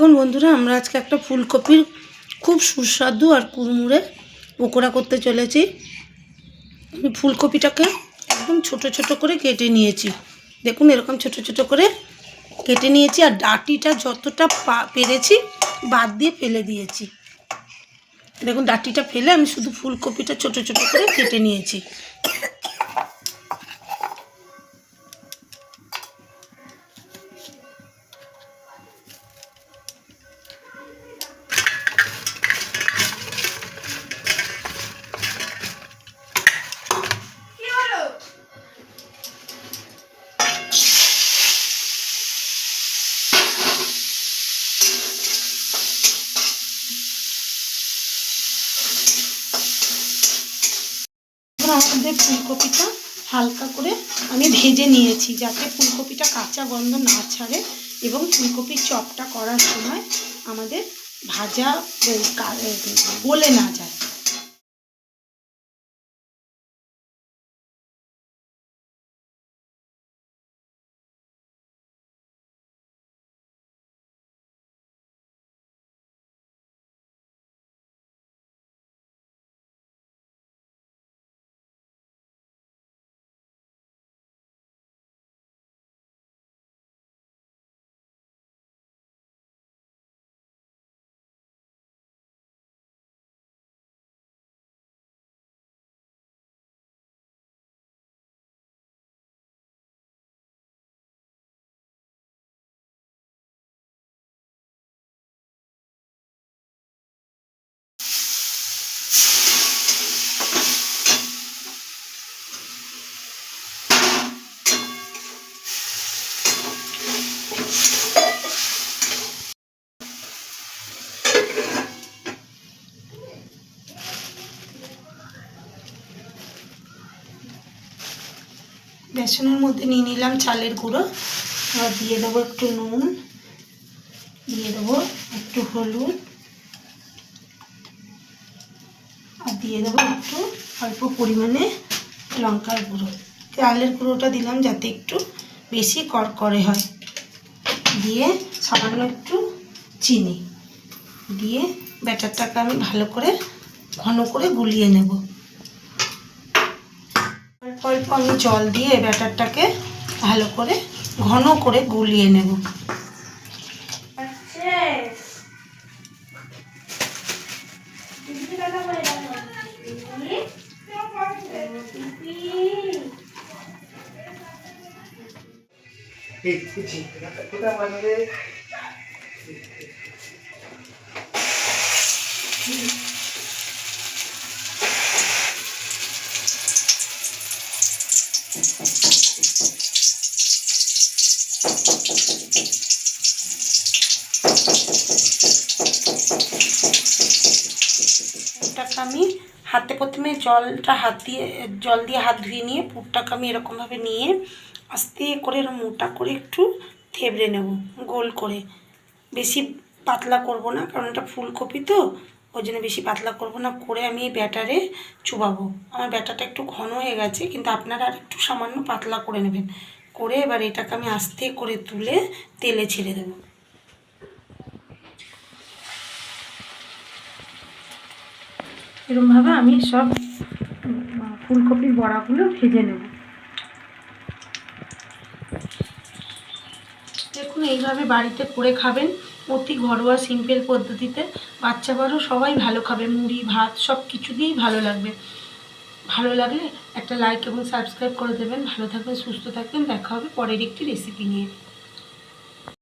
এখন বন্ধুরা আমরা আজকে একটা ফুলকপির খুব সুস্বাদু আর কুড়মুড়ে পকোড়া করতে চলেছি। আমি ফুলকপিটাকে একদম ছোট ছোট করে কেটে নিয়েছি। দেখুন এরকম ছোট ছোট করে কেটে নিয়েছি আর ডাটিটা যতটা পেরেছি বাদ দিয়ে ফেলে দিয়েছি। দেখুন ডাটিটা ফেলে আমি শুধু ফুলকপিটা ছোট ছোট করে কেটে নিয়েছি। আমাদের ফুলকপিটা হালকা করে আমি ভেজে নিয়েছি যাতে ফুলকপিটা কাঁচা গন্ধ না ছাড়ে এবং ফুলকপির চপটা করার সময় আমাদের ভাজা গলে না যায়। বেসনের মধ্যে নিয়ে নিলাম চালের গুঁড়ো। আর দিয়ে দেবো একটু নুন, দিয়ে দেবো একটু হলুদ, আর দিয়ে দেবো একটু অল্প পরিমাণে লঙ্কার গুঁড়ো। চালের গুঁড়োটা দিলাম যাতে একটু বেশি করকরে হয়। দিয়ে সামান্য একটু চিনি। দিয়ে ব্যাটারটাকে আমি ভালো করে ঘন করে গুলিয়ে নেব। অল্প আমি জল দিয়ে ব্যাটারটাকে ভালো করে ঘন করে গুলিয়ে নেব। পুরটাকে আমি হাতে প্রথমে জলটা হাত দিয়ে, জল দিয়ে হাত ধুয়ে নিয়ে পুরটাকে আমি এরকমভাবে নিয়ে আস্তে করে এরকম মোটা করে একটু থেবড়ে নেব, গোল করে। বেশি পাতলা করব না, কারণ এটা ফুলকপি তো, ওই জন্য বেশি পাতলা করব না, করে আমি এই ব্যাটারে চুবাবো। আমার ব্যাটারটা একটু ঘন হয়ে গেছে, কিন্তু আপনারা আর একটু সামান্য পাতলা করে নেবেন। করে এবার এটাকে আমি আস্তে করে তুলে তেলে ছেড়ে দেবো। এরকমভাবে আমি সব ফুলকপির বড়াগুলো ভেজে নেব। দেখুন, এইভাবে বাড়িতে করে খাবেন, অতি ঘরোয়া সিম্পল পদ্ধতিতে। বাচ্চা বড় সবাই ভালো খাবে, মুড়ি, ভাত, সব কিছু দিয়েই ভালো লাগবে। ভালো লাগলে একটা লাইক এবং সাবস্ক্রাইব করে দেবেন। ভালো থাকবেন, সুস্থ থাকবেন। দেখা হবে পরের একটি রেসিপি নিয়ে।